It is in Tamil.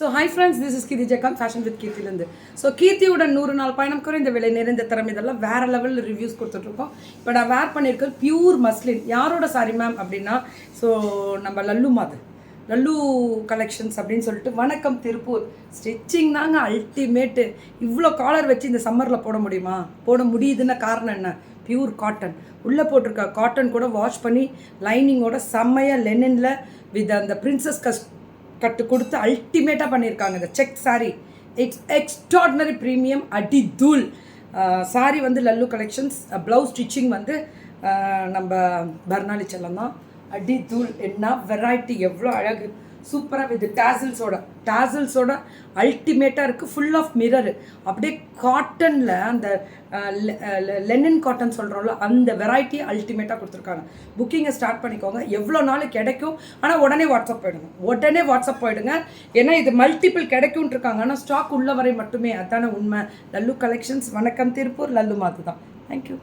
So hi friends this is Keerthi Jagath fashion with கீர்த்திலேருந்து so கீர்த்தியுடன் நூறு நாள் பயணம் குறைந்த விலை நிறைந்த திறமை இதெல்லாம் வேற லெவலில் ரிவ்யூஸ் கொடுத்துட்ருக்கோம். இப்போ நான் வேர் பண்ணியிருக்கேன் பியூர் மஸ்லின் யாரோட சாரி மேம் அப்படின்னா ஸோ நம்ம லல்லு மாது. லல்லு கலெக்ஷன்ஸ் அப்படின்னு சொல்லிட்டு வணக்கம் திருப்பூர். ஸ்டிச்சிங் தாங்க அல்டிமேட்டு இவ்வளோ காலர் வச்சு இந்த சம்மரில் போட முடியுமா? போட முடியுதுன்னா காரணம் என்ன? பியூர் காட்டன் உள்ளே போட்டிருக்க காட்டன் கூட வாஷ் பண்ணி லைனிங்கோட செம்மையாக லெனினில் வித் அந்த பிரின்சஸ் கஸ்ட் கட்டு கொடுத்து அல்டிமேட்டாக பண்ணியிருக்காங்க. இந்த check saree. It's extraordinary premium அடி தூள். சாரி வந்து லல்லு கலெக்ஷன்ஸ் ப்ளவுஸ் ஸ்டிச்சிங் வந்து நம்ம பர்னாலி செல்லம் தான். அடி தூள் என்ன வெரைட்டி எவ்வளோ அழகு. சூப்பராக வித் டேசில்ஸோட டேசில்ஸோட அல்டிமேட்டாக இருக்குது ஃபுல் ஆஃப் மிரரு அப்படியே காட்டனில் அந்த லெனன் காட்டன் சொல்கிறோம்ல அந்த வெரைட்டி அல்டிமேட்டாக கொடுத்துருக்காங்க. புக்கிங்கை ஸ்டார்ட் பண்ணிக்கோங்க. எவ்வளோ நாள் கிடைக்கும்? ஆனால் உடனே வாட்ஸ்அப் போயிடுங்க. உடனே வாட்ஸ்அப் போயிடுங்க. ஏன்னா இது மல்டிபிள் கிடைக்கும்னு இருக்காங்க ஆனால் ஸ்டாக் உள்ள வரை மட்டுமே. அதான உண்மை. லல்லு கலெக்ஷன்ஸ் வணக்கம் திருப்பூர். லல்லு மாத்து தான் தேங்க்யூ